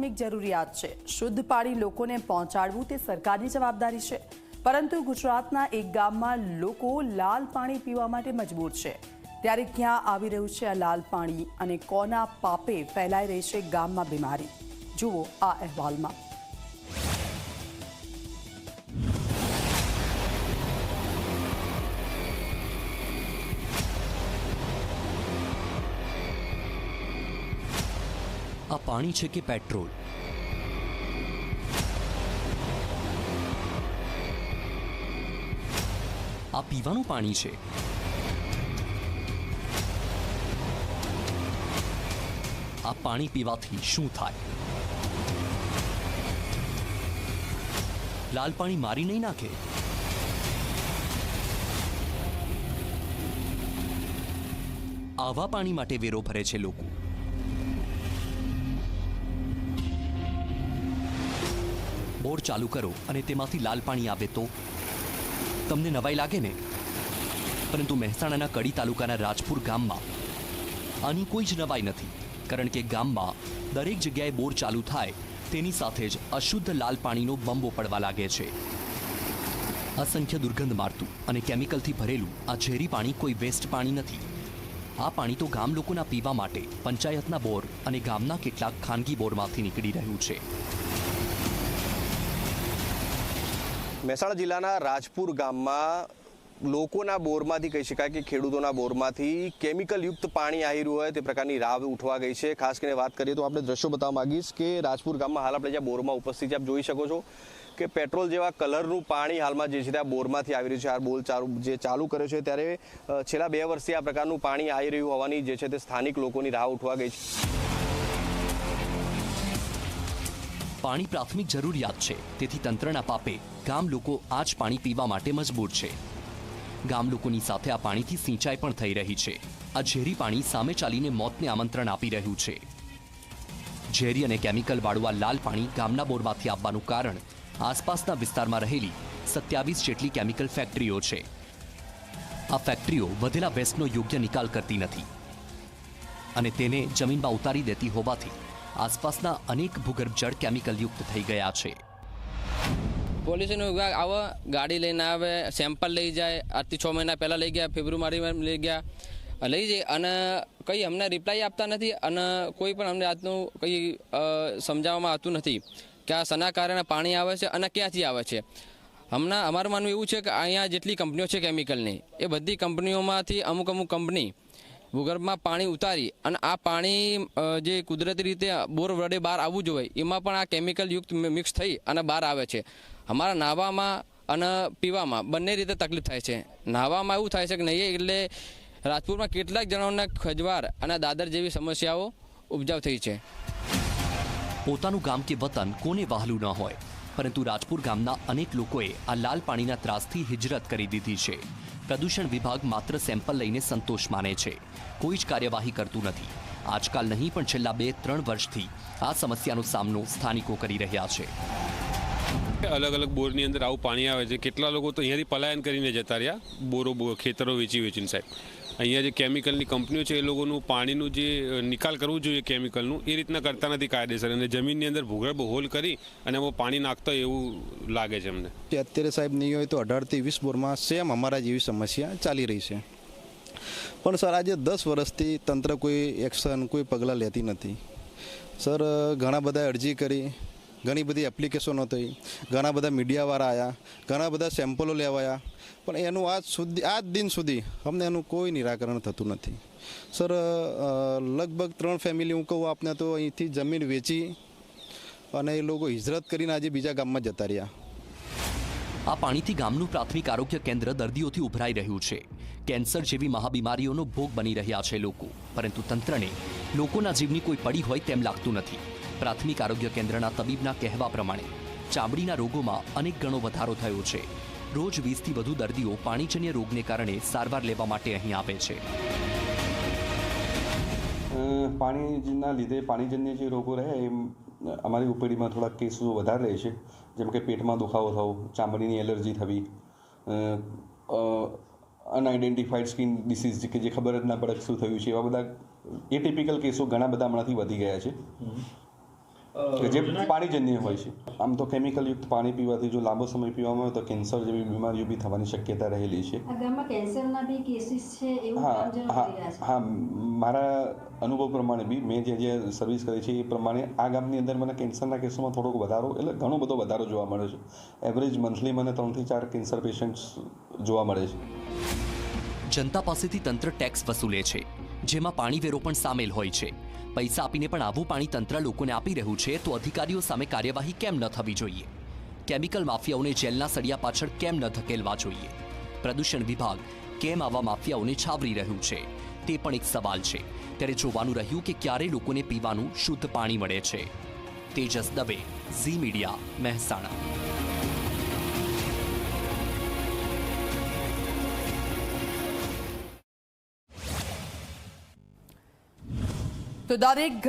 પ્રાથમિક જરૂરિયાત છે. શુદ્ધ પાણી લોકોને પહોંચાડવું તે સરકારની જવાબદારી છે. પરંતુ ગુજરાતના એક ગામમાં લોકો લાલ પાણી પીવા માટે મજબૂર છે. ત્યારે ક્યાં આવી રહ્યું છે આ લાલ પાણી અને કોના પાપે ફેલાઈ રહી છે ગામમાં બીમારી? જુઓ આ અહેવાલમાં. આ પાણી છે કે પેટ્રોલ? આ પીવાનું પાણી છે. આ પાણી પીવાથી શું થાય? લાલ પાણી મારી નહીં નાખે? આવા પાણી માટે વેરો ભરે છે લોકો. બોર ચાલુ કરો અને તેમાંથી લાલ પાણી આવે તો? તમને નવાઈ લાગે ને? પરંતુ મહેસાણાના કડી તાલુકાના રાજપુર ગામમાં આની કોઈ જ નવાઈ નથી, કારણ કે ગામમાં દરેક જગ્યાએ બોર ચાલુ થાય, તેની સાથે જ અશુદ્ધ લાલ પાણીનો બંબો પડવા લાગે છે. અસંખ્ય દુર્ગંધ મારતું અને કેમિકલથી ભરેલું આ ઝેરી પાણી કોઈ વેસ્ટ પાણી નથી. આ પાણી તો ગામ લોકોના પીવા માટે, પંચાયતના બોર અને ગામના કેટલાક ખાનગી બોરમાંથી નીકળી રહ્યું છે. મહેસાણા જિલ્લાના રાજપુર ગામમાં લોકોના બોરમાંથી કહી શકાય કે ખેડૂતોના બોરમાંથી કેમિકલયુક્ત પાણી આવી રહ્યું હોય તે પ્રકારની રાવ ઉઠવા ગઈ છે. ખાસ કરીને વાત કરીએ તો આપણે દ્રશ્યો બતાવવા માગીશ કે રાજપુર ગામમાં હાલ આપણે જ્યાં બોરમાં ઉપસ્થિત આપ જોઈ શકો છો કે પેટ્રોલ જેવા કલરનું પાણી હાલમાં જે છે તે આ બોરમાંથી આવી રહ્યું છે. આ બોલ ચાલુ જે ચાલુ કર્યો છે ત્યારે છેલ્લા બે વર્ષથી આ પ્રકારનું પાણી આવી રહ્યું હોવાની જે છે તે સ્થાનિક લોકોની રાહ ઉઠવા ગઈ છે. પાણી પ્રાથમિક જરૂરિયાત છે. તેથી તંત્રના પાપે ગામ લોકો આ જ પાણી પીવા માટે મજબૂર છે. ગામ લોકોની સાથે આ પાણીથી સિંચાઈ પણ થઈ રહી છે. આ ઝેરી પાણી સામે ચાલીને મોતને આમંત્રણ આપી રહ્યું છે. ઝેરી અને કેમિકલ વાળું આ લાલ પાણી ગામના બોરમાંથી આવવાનું કારણ આસપાસના વિસ્તારમાં રહેલી સત્યાવીસ જેટલી કેમિકલ ફેક્ટરીઓ છે. આ ફેક્ટરીઓ વધેલા વેસ્ટનો યોગ્ય નિકાલ કરતી નથી. અને તેને જમીનમાં ઉતારી દેતી હોવાથી આસપાસના અનેક ભૂગર્ભ જળ કેમિકલ યુક્ત થઈ ગયા છે. પોલ્યુશન વિભાગ આવે, ગાડી લઈને આવે સેમ્પલ લઈ જાય, આજથી છ મહિના પહેલાં લઈ ગયા, ફેબ્રુઆરીમાં લઈ ગયા, લઈ જાય અને કંઈ અમને રિપ્લાય આપતા નથી અને કોઈ પણ અમને આજનું કંઈ સમજાવવામાં આવતું નથી કે આ શના કારણે પાણી આવે છે અને ક્યાંથી આવે છે. હમણાં અમારું માનવું એવું છે કે અહીંયા જેટલી કંપનીઓ છે કેમિકલની એ બધી કંપનીઓમાંથી અમુક અમુક કંપની ભૂગર્ભમાં પાણી ઉતારી અને આ પાણી જે કુદરતી રીતે બોર વડે બહાર આવવું જોઈએ, એમાં પણ આ કેમિકલયુક્ત મિક્સ થઈ અને બહાર આવે છે. અમારા નાહવામાં અને પીવામાં બંને રીતે તકલીફ થાય છે. નાહવામાં એવું થાય છે કે નહીં એટલે રાજપુરમાં કેટલાક જણાઓને ખજવાર અને દાદર જેવી સમસ્યાઓ ઉપજાવ થઈ છે. પોતાનું ગામ કે વતન કોને વહાલું ન હોય, પરંતુ રાજપુર ગામના અનેક લોકોએ આ લાલ પાણીના ત્રાસથી હિજરત કરી દીધી છે. પ્રદૂષણ વિભાગ માત્ર સેમ્પલ લઈને સંતોષ માને છે. કોઈ જ કાર્યવાહી કરતું નથી. આજકાલ નહીં, પણ છેલ્લા બે, ત્રણ વર્ષથી આ સમસ્યાનો સામનો સ્થાનિકો કરી રહ્યા છે. અલગ અલગ બોરની અંદર આવું પાણી આવે છે. કેટલા લોકો તો અહીંયાથી પલાયન કરીને જતા રહ્યા. બોરો ખેતરો વેચી વેચીને સાહેબ. અહીંયા જે કેમિકલની કંપનીઓ છે, એ લોકોનું પાણીનું જે નિકાલ કરવું જોઈએ કેમિકલનું, એ રીતના કરતા નથી કાયદેસર. અને જમીનની અંદર ભૂગર્ભ હોલ કરી અને એમાં પાણી નાખતા એવું લાગે છે અમને. અત્યારે સાહેબ નહીં હોય તો અઢારથી વીસ બોરમાં સેમ અમારા જેવી સમસ્યા ચાલી રહી છે. પણ સર, આજે દસ વર્ષથી તંત્ર કોઈ એક્શન, કોઈ પગલાં લેતી નથી. સર ઘણા બધા અરજી કરી. ઘણી બધી એપ્લિકેશનો થઈ ઘણા બધા મીડિયાવાળા આવ્યા ઘણા બધા સેમ્પલો લેવાયા પણ એનું આજ સુધી, આજ દિન સુધી અમને એનું કોઈ નિરાકરણ થતું નથી. સર લગભગ ત્રણ ફેમિલી હું કહું આપને તો અહીંથી જમીન વેચી અને એ લોકો હિજરત કરીને આજે બીજા ગામમાં જતા રહ્યા. આ પાણીથી ગામનું પ્રાથમિક આરોગ્ય કેન્દ્ર દર્દીઓથી ઉભરાઈ રહ્યું છે. કેન્સર જેવી મહાબીમારીઓનો ભોગ બની રહ્યા છે લોકો. પરંતુ તંત્રને લોકોના જીવની કોઈ પડી હોય તેમ લાગતું નથી. પ્રાથમિક આરોગ્ય કેન્દ્રના તબીબના કહેવા પ્રમાણે ચામડીના રોગોમાં અનેક ગણો વધારો થયો છે. રોજ વીસથી વધુ દર્દીઓ પાણીજન્ય રોગને કારણે સારવાર લેવા માટે અહીં આવે છે. પાણીના લીધે પાણીજન્ય જે રોગો રહે એ અમારી ઉપેડીમાં થોડા કેસો વધારે રહે છે. જેમ કે પેટમાં દુખાવો થવો ચામડીની એલર્જી થવી અનઆઇડેન્ટિફાઈડ સ્કિન ડિસીઝ કે જે ખબર જ ના પડે શું થયું છે એવા બધા એટિપિકલ કેસો ઘણા બધા હમણાંથી વધી ગયા છે. જે પાણીજન્ય હોય છે. આમ તો કેમિકલયુક્ત પાણી પીવાથી જો લાંબો સમય પીવામાં આવે તો કેન્સર જેવી બીમારીઓ બી થવાની શક્યતા રહેલી છે. આ ગામમાં કેન્સરના બી કેસીસ છે એવું હા હા છે. હા મારા અનુભવ પ્રમાણે બી મેં જે જે સર્વિસ કરી છે એ પ્રમાણે આ ગામની અંદર મને કેન્સરના કેસોમાં થોડોક વધારો એટલે ઘણો બધો વધારો જોવા મળે છે. એવરેજ મંથલી મને ત્રણથી ચાર કેન્સર પેશન્ટ્સ જોવા મળે છે. જનતા પાસેથી તંત્ર ટેક્સ વસૂલે છે. જેમાં પાણી વેરો પણ સામેલ હોય છે. પૈસા આપીને પણ આવું પાણી તંત્ર લોકોને આપી રહ્યું છે તો અધિકારીઓ સામે કાર્યવાહી કેમ ન થવી જોઈએ? કેમિકલ માફિયાઓને જેલના સળિયા પાછળ કેમ ન ધકેલવા જોઈએ? પ્રદૂષણ વિભાગ કેમ આવા માફિયાઓને છાવરી રહ્યું છે? તે પણ એક સવાલ છે. ત્યારે જોવાનું રહ્યું કે ક્યારે લોકોને પીવાનું શુદ્ધ પાણી મળે છે. Tejas Dave, Zee media, Mehsana. તો દરેક